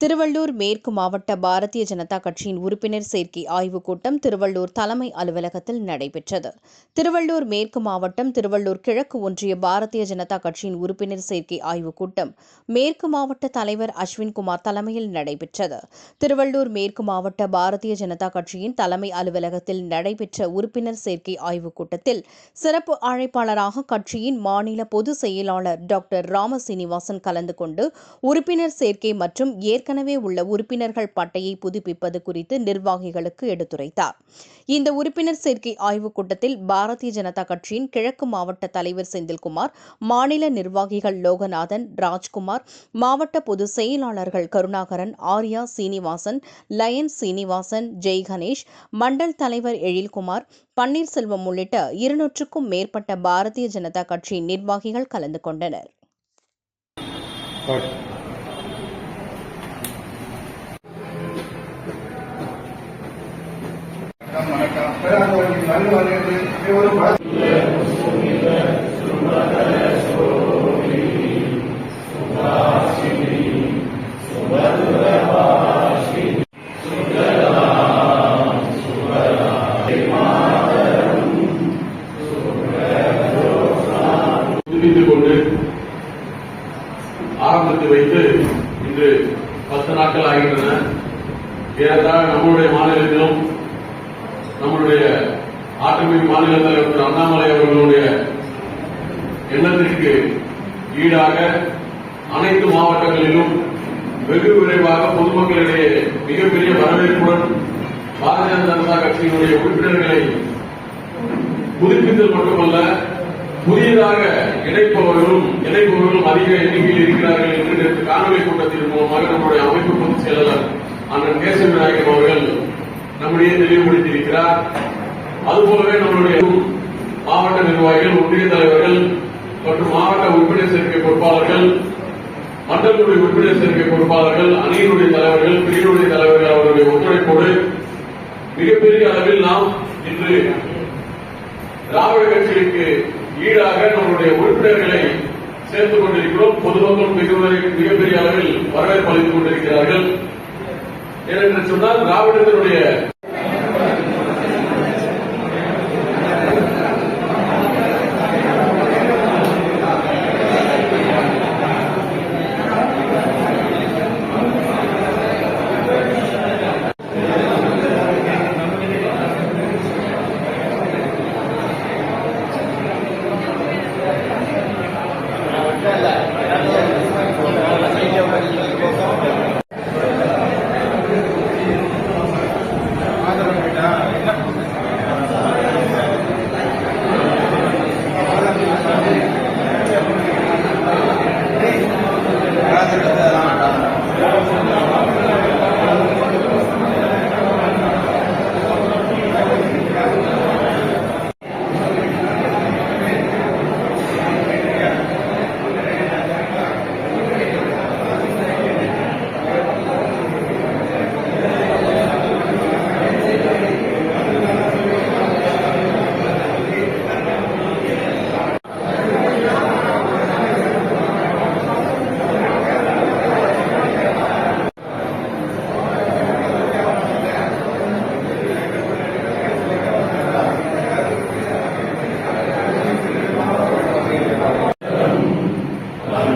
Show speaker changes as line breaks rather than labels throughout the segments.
திருவள்ளூர் மேற்கு மாவட்ட பாரதிய ஜனதா கட்சியின் உறுப்பினர் சேர்க்கை ஆய்வுக் கூட்டம் திருவள்ளூர் தலைமை அலுவலகத்தில் நடைபெற்றது. திருவள்ளூர் மேற்கு மாவட்டம் திருவள்ளூர் கிழக்கு ஒன்றிய பாரதிய ஜனதா கட்சியின் உறுப்பினர் சேர்க்கை ஆய்வுக் கூட்டம் மேற்கு மாவட்ட தலைவர் அஸ்வின்குமார் தலைமையில் நடைபெற்றது. திருவள்ளூர் மேற்கு மாவட்ட பாரதிய ஜனதா கட்சியின் தலைமை அலுவலகத்தில் நடைபெற்ற உறுப்பினர் சேர்க்கை ஆய்வுக் கூட்டத்தில் சிறப்பு அழைப்பாளராக கட்சியின் மாநில பொதுச் செயலாளர் டாக்டர் ராம சீனிவாசன் கலந்து கொண்டு உறுப்பினர் சேர்க்கை மற்றும் ஏற்க ஏற்கனவே உள்ள உறுப்பினர்கள் பட்டையை புதுப்பிப்பது குறித்து நிர்வாகிகளுக்கு எடுத்துரைத்தார். இந்த உறுப்பினர் சேர்க்கை ஆய்வுக் கூட்டத்தில் பாரதிய ஜனதா கட்சியின் கிழக்கு மாவட்ட தலைவர் செந்தில்குமார் மாநில நிர்வாகிகள் லோகநாதன் ராஜ்குமார் மாவட்ட பொதுச் செயலாளர்கள் கருணாகரன் ஆர்யா சீனிவாசன் லயன் சீனிவாசன் ஜெய் கணேஷ் மண்டல் தலைவர் எழில்குமார் பன்னீர்செல்வம் உள்ளிட்ட இருநூற்றுக்கும் மேற்பட்ட பாரதிய ஜனதா கட்சியின் நிர்வாகிகள் கலந்து கொண்டனர்.
ஆரம்பித்து வைத்து இன்று பத்து நாட்கள் ஆகின்றன. ஏறத்தாழ நம்முடைய மாநிலத்திலும் நம்மளுடைய ஆட்டமிகு மாநில தலைவர் திரு அண்ணாமலை அவர்களுடைய எண்ணத்திற்கு ஈடாக அனைத்து மாவட்டங்களிலும் வெகு விரைவாக பொதுமக்களிடையே மிகப்பெரிய வரவேற்புடன் பாரதிய ஜனதா கட்சியினுடைய உறுப்பினர்களை புதுப்பித்தல் மட்டுமல்ல புதியதாக இணைப்பவர்களும் இணைப்பவர்களும் அதிக எண்ணிக்கையில் இருக்கிறார்கள் என்று நேற்று காணொலி கூட்டத்தின் மூலமாக நம்முடைய அமைப்பு பொதுச் செயலாளர் அண்ணன் கேசவ நாயகம் அவர்கள் நம்முடைய தெளிவுபடுத்தியிருக்கிறார் அதுபோலவே நம்மளுடைய மாவட்ட நிர்வாகிகள் ஒன்றிய தலைவர்கள் மற்றும் மாவட்ட உறுப்பினர் சேர்க்கை பொறுப்பாளர்கள் மண்டலத்துடைய உறுப்பினர் சேர்க்கை பொறுப்பாளர்கள் அணியினுடைய தலைவர்கள் பிரிவினுடைய தலைவர்கள் அவருடைய ஒத்துழைப்போடு மிகப்பெரிய அளவில் நாம் இன்று திராவிட கட்சிகளுக்கு ஈடாக நம்முடைய உறுப்பினர்களை சேர்த்துக் கொண்டிருக்கிறோம். பொதுமக்கள் மிகவரை மிகப்பெரிய அளவில் வரவேற்பு அளித்துக் கொண்டிருக்கிறார்கள். ஏனென்று சொன்னால் திராவிடர்களுடைய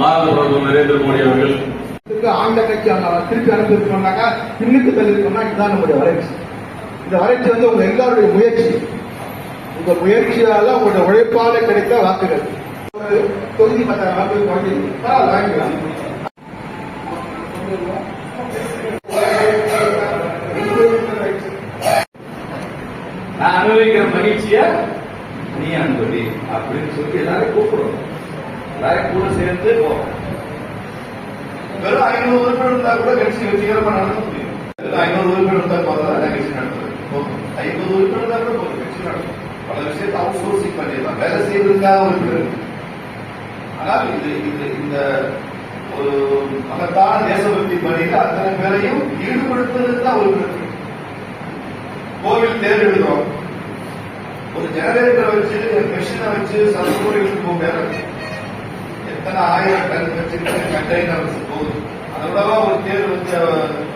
பாரத பிரதமர் நரேந்திர மோடி அவர்கள்.
ஆங்கில கட்சி அந்த திருப்பி அனுப்பியிருக்கோம்னாக்கா இன்னைக்கு தள்ளிருக்கோம்னா இதுதான் நம்முடைய வளர்ச்சி இந்த வளர்ச்சி வந்து உங்க எல்லாருடைய முயற்சி. உங்க முயற்சியால உங்களுடைய உழைப்பால கிடைத்த வாக்குகள். தொகுதி பத்தாயிரம் வாங்கிக்கலாம். நான் அனுபவிக்கிற
மகிழ்ச்சிய
நீ அனுபவி அப்படின்னு சொல்லி எல்லாரும் கூப்பிடுவோம். எல்லாரையும் கூட சேர்ந்து போறோம்
வெறும் ஐநூறு உறுப்பினர் இருந்தா கூட கட்சி வெற்றிகரமா நடத்த முடியும். வெறும் ஐநூறு உறுப்பினர் இருந்தா போதும் கட்சி நடத்துறது. போதும். ஐநூறு உறுப்பினர் இருந்தா கூட போதும் கட்சி நடத்தும் பல விஷயத்தை அவுட் சோர்சிங் பண்ணிடலாம். வேலை செய்வதற்காக ஒரு இருக்கு. ஆனால் இது இது இந்த ஒரு மகத்தான தேசபக்தி பணியில் அத்தனை பேரையும் ஈடுபடுத்துவதற்கு தான் ஒரு இருக்கு. கோவில் தேர் எழுதுறோம் ஒரு ஜெனரேட்டரை வச்சு மெஷினை வச்சு சதுரமுறைகளுக்கு போக முடியாது எத்தனை ஆயிரம் டன் வச்சிருக்க கண்டெய்னர் போகுது அதோட ஒரு தேர்வு வந்து